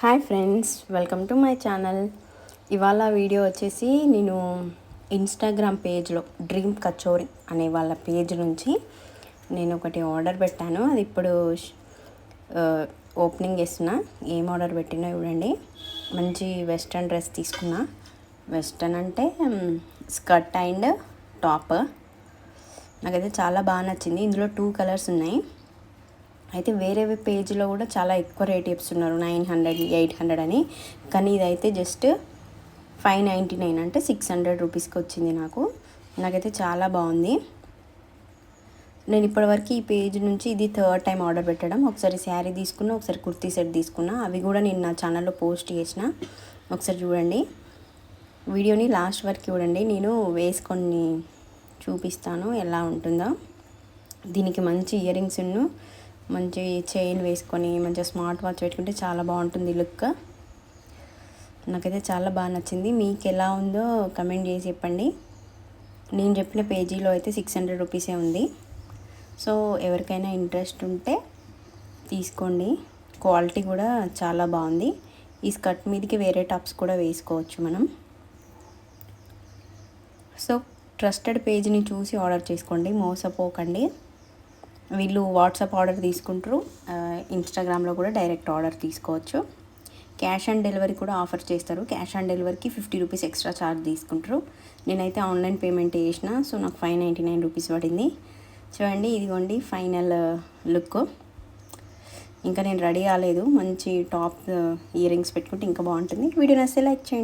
Hi friends welcome to my channel. ఇవాళ video వచ్చేసి నేను ఇన్స్టాగ్రామ్ పేజ్లో డ్రీమ్ కచోరీ అనే వాళ్ళ పేజ్ నుంచి నేను ఒకటి ఆర్డర్ పెట్టాను. అది ఇప్పుడు ఓపెనింగ్ చేస్తున్నా. ఏం ఆర్డర్ పెట్టినా చూడండి. మంచి వెస్ట్రన్ డ్రెస్ తీసుకున్నా. వెస్ట్రన్ అంటే స్కర్ట్ అండ్ టాప్. నాకైతే చాలా బాగా నచ్చింది. ఇందులో టూ కలర్స్ ఉన్నాయి. అయితే వేరే పేజ్లో కూడా చాలా ఎక్కువ రేట్ చెప్తున్నారు. నైన్ హండ్రెడ్ ఎయిట్ హండ్రెడ్ అని. కానీ ఇదైతే జస్ట్ ఫైవ్ నైంటీ నైన్ అంటే సిక్స్ హండ్రెడ్ రూపీస్కి వచ్చింది నాకు. నాకైతే చాలా బాగుంది. నేను ఇప్పటివరకు ఈ పేజ్ నుంచి ఇది థర్డ్ టైం ఆర్డర్ పెట్టడం. ఒకసారి శారీ తీసుకున్నా ఒకసారి కుర్తీ సెట్ తీసుకున్నా. అవి కూడా నేను నా ఛానల్లో పోస్ట్ చేసిన. ఒకసారి చూడండి. వీడియోని లాస్ట్ వరకు చూడండి. నేను వేసుకొని చూపిస్తాను ఎలా ఉంటుందో. దీనికి మంచి ఇయర్ రింగ్స్ మంచి చైన్ వేసుకొని మంచిగా స్మార్ట్ వాచ్ పెట్టుకుంటే చాలా బాగుంటుంది లుక్. నాకైతే చాలా బాగా నచ్చింది. మీకు ఎలా ఉందో కమెంట్ చేసి చెప్పండి. నేను చెప్పిన పేజీలో అయితే సిక్స్ హండ్రెడ్ రూపీసే ఉంది. సో ఎవరికైనా ఇంట్రెస్ట్ ఉంటే తీసుకోండి. క్వాలిటీ కూడా చాలా బాగుంది. ఈ స్కర్ట్ మీదకి వేరే టాప్స్ కూడా వేసుకోవచ్చు మనం. సో ట్రస్టెడ్ పేజ్ని చూసి ఆర్డర్ చేసుకోండి. మోసపోకండి. వీళ్ళు వాట్సాప్ ఆర్డర్ తీసుకుంటారు. ఇన్స్టాగ్రామ్లో కూడా డైరెక్ట్ ఆర్డర్ తీసుకోవచ్చు. క్యాష్ ఆన్ డెలివరీ కూడా ఆఫర్ చేస్తారు. క్యాష్ ఆన్ డెలివరీకి ఫిఫ్టీ రూపీస్ ఎక్స్ట్రా ఛార్జ్ తీసుకుంటారు. నేనైతే ఆన్లైన్ పేమెంట్ చేసిన సో నాకు ఫైవ్ నైంటీ నైన్ రూపీస్ పడింది. చూడండి ఇదిగోండి ఫైనల్ లుక్. ఇంకా నేను రెడీ కాలేదు. మంచి టాప్ ఇయర్ రింగ్స్ పెట్టుకుంటే ఇంకా బాగుంటుంది. వీడియో నచ్చితే లైక్ చేయండి.